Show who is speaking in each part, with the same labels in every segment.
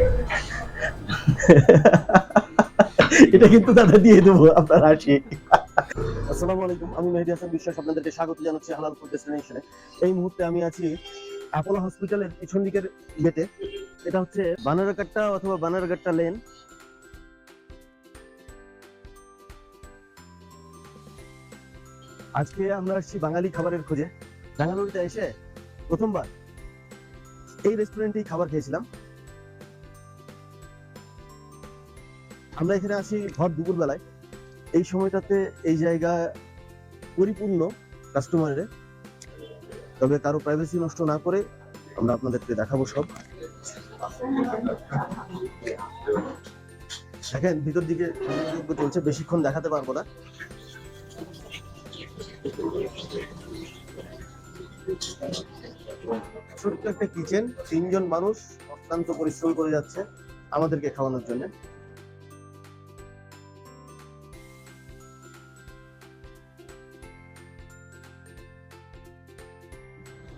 Speaker 1: এটা কিন্তু দাদা দিয়ে দেবো, আপনার হাসি। আসসালামু আলাইকুম, আমি মেহেদি হাসান বিশ্বাস, আপনাদেরকে স্বাগত জানাচ্ছি হালাল ফুড ডেস্টিনেশনে। এই মুহূর্তে আমি আছি অ্যাপোলো হসপিটালের পিছন দিকের গেটে। এটা হচ্ছে বানারঘাটটা অথবা বানারঘাটটা লেন আজকে আমরা আসছি বাঙালি খাবারের খোঁজে। বেঙ্গালুরুতে এসে প্রথমবার এই রেস্টুরেন্টেই খাবার খেয়েছিলাম। আমরা এখানে আসি দুপুর বেলায় এই সময়টাতে এই জায়গা পরিপূর্ণ কাস্টমারের তবে কারও প্রাইভেসি নষ্ট না করে আমরা আপনাদেরকে দেখাবো সব। দেখেন, ভিতর দিকে চলছে, বেশিক্ষণ দেখাতে পারব না। ছোট্ট একটা কিচেন তিনজন মানুষ অত্যন্ত পরিশ্রম করে যাচ্ছে আমাদেরকে খাওয়ানোর জন্য।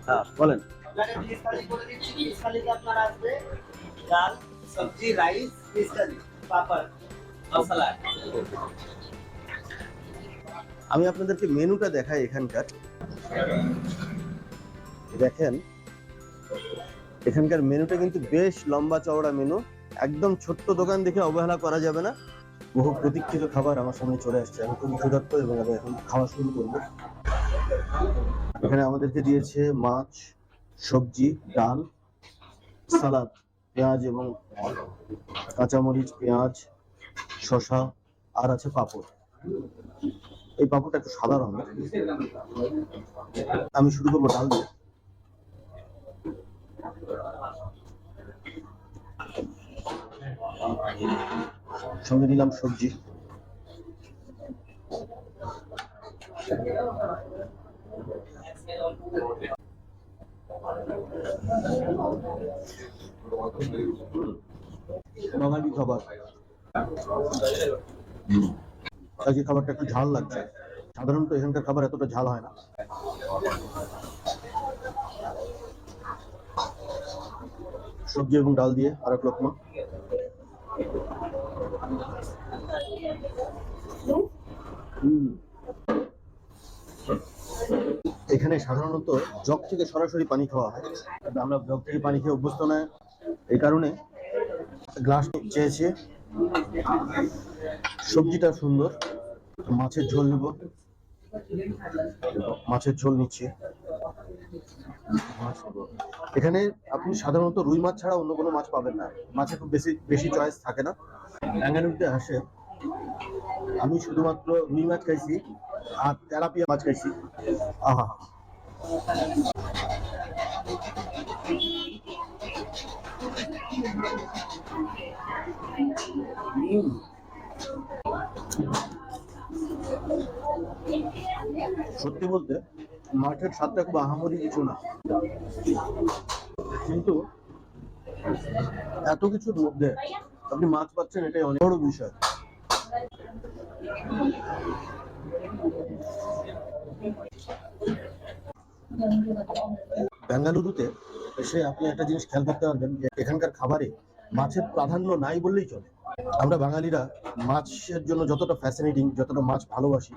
Speaker 1: হ্যাঁ বলেন।
Speaker 2: আপনার আসবে ডাল সবজি রাইস পাপড়
Speaker 1: আমি আপনাদেরকে মেনুটা দেখাই এখানকার। দেখেন এখানকার মেনুটা কিন্তু বেশ লম্বা চওড়া মেনু। একদম ছোট্ট দোকান দেখে অবহেলা করা যাবে না। বহু প্রতীক্ষিত খাবার আমার সামনে চলে আসছে। আমি খুব ক্ষুধার্ত এবং আমি এখন খাওয়া শুরু করব। এখানে আমাদেরকে দিয়েছে মাছ, সবজি, ডাল, সালাদ, পেঁয়াজ এবং কাঁচামরিচ, পেঁয়াজ, শসা, আর আছে পাঁপড়। এই পাঁপড়টা একটু সাদা রঙের। আমি শুরু করব ডাল দিয়ে। সঙ্গে নিলাম সবজি। বাঙালি খাবার। আজকে খাবারটা একটু ঝাল লাগছে। সাধারণত এখানকার খাবার এতটা ঝাল হয় না। সবজি এবং ডাল দিয়ে আর এক লোকমা হুম। এখানে সাধারণত জগ থেকে সরাসরি পানি খাওয়া হয়। আমরা জগ থেকে পানি খেয়ে অভ্যস্ত নয়। এই কারণে গ্লাস চেয়েছি। সবজিটা সুন্দর। মাছের ঝোল নেব। মাছের ঝোল নিচ্ছি। এখানে আপনি সাধারণত রুই মাছ ছাড়া অন্য কোনো মাছ পাবেন না। মাছে খুব বেশি বেশি চয়েস থাকে না। ব্যাঙ্গালুরুতে আসে। আমি শুধুমাত্র রুই মাছ খাইছি আর তেলাপিয়া মাছ খাইছি। আহা। সত্যি বলতে, মাঠের স্বাদটা খুব আহামরি কিছু না। কিন্তু এত কিছুর মধ্যে আপনি মাছ পাচ্ছেন, এটাই অনেক বড় বিষয়। বেঙ্গালুরুতে এসে আপনি একটা জিনিস খেয়াল করতে পারবেন যে এখানকার খাবারে মাছের প্রাধান্য নাই বললেই চলে। আমরা বাঙালিরা মাছের জন্য যতটা ফ্যাসিনেটিং যতটা মাছ ভালোবাসি,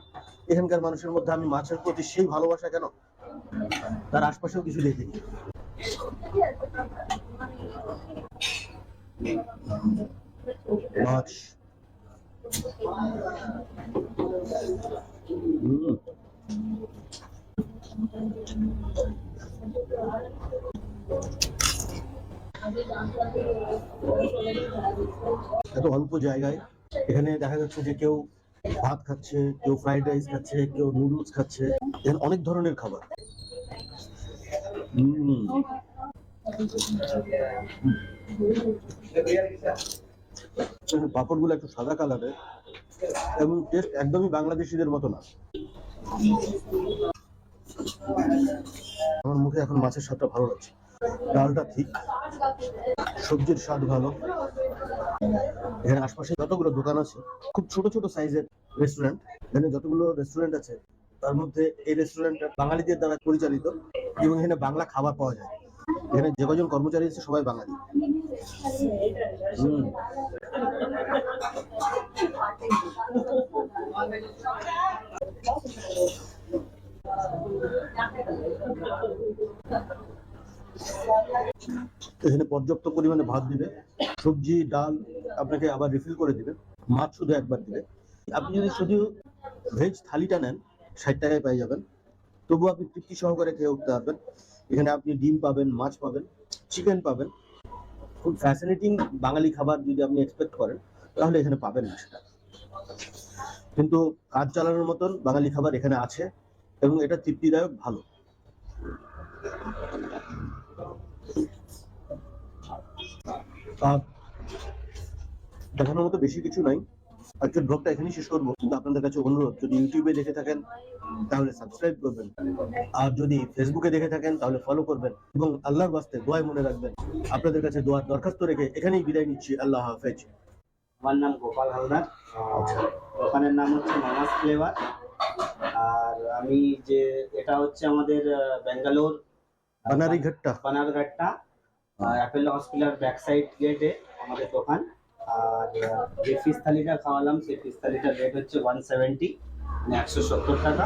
Speaker 1: এখানকার মানুষের মধ্যে আমি মাছের প্রতি সেই ভালোবাসা কেন? তার আশপাশেও কিছু দেখিনি মাছ। এত অল্প জায়গায়। এখানে দেখা যাচ্ছে যে কেউ ভাত খাচ্ছে, কেউ ফ্রাইড রাইস খাচ্ছে, কেউ নুডলস খাচ্ছে। এখানে অনেক ধরনের খাবার। পাপড়গুলো একটু সাদা কালারের এবং টেস্ট একদমই বাংলাদেশিদের মতো না। আমার মুখে এখন মাছের স্বাদটা ভালো লাগছে। ডালটা ঠিক, সবজির স্বাদ ভালো। এখানে আশপাশে যতগুলো দোকান আছে, খুব ছোট ছোট সাইজের রেস্টুরেন্ট এখানে যতগুলো রেস্টুরেন্ট আছে, তার মধ্যে এই রেস্টুরেন্টটা বাঙালিদের দ্বারা পরিচালিত এবং এখানে বাংলা খাবার পাওয়া যায়। এখানে যে কজন কর্মচারী আছে, সবাই বাঙালি। হুম। এখানে পর্যাপ্ত পরিমাণে ভাত দিবে, সবজি, ডাল আপনাকে আবার রিফিল করে দিবে, মাছ শুধু একবার দিবে। আপনি যদি শুধু ভেজ থালিটা নেন, ষাট টাকায় পেয়ে যাবেন। তবু আপনি তৃপ্তি সহকারে খেয়ে উঠতে পারবেন। এখানে আপনি ডিম পাবেন, মাছ পাবেন চিকেন পাবেন। খুব ফ্যাসিনেটিং বাঙালি খাবার যদি আপনি এক্সপেক্ট করেন, তাহলে এখানে পাবেন না সেটা। কিন্তু কাজ চালানোর মতন বাঙালি খাবার এখানে আছে এবং এটা তৃপ্তিদায়ক ভালো। দেখানোর মতো বেশি কিছু নাই। আজকের ব্লগটা এখানেই শেষ করব। কিন্তু আপনাদের কাছে অনুরোধ যদি ইউটিউবে দেখে থাকেন তাহলে সাবস্ক্রাইব করবেন। আর যদি ফেসবুকে দেখে থাকেন তাহলে ফলো করবেন। এবং আল্লাহর বাস্তে দোয়ায় মনে রাখবেন। আপনাদের কাছে দোয়ার দরখাস্ত রেখে এখানেই বিদায় নিচ্ছি। আল্লাহ হাফেজ।
Speaker 3: আমার নাম গোপাল হালদার। আর দোকানের নাম হচ্ছে মামাস ফ্লেভার। আর আমি যে এটা হচ্ছে আমাদের ব্যাঙ্গালোর
Speaker 1: বানারি ঘাট্টা
Speaker 3: বানারঘাটটা অ্যাপেলো হসপিটাল ব্যাক সাইড গেটে আমাদের দোকান আর আহ, যে ফিস থালিটা খাওয়ালাম সেই ফিস থালিটার রেট হচ্ছে ওয়ান সেভেন্টি একশো সত্তর টাকা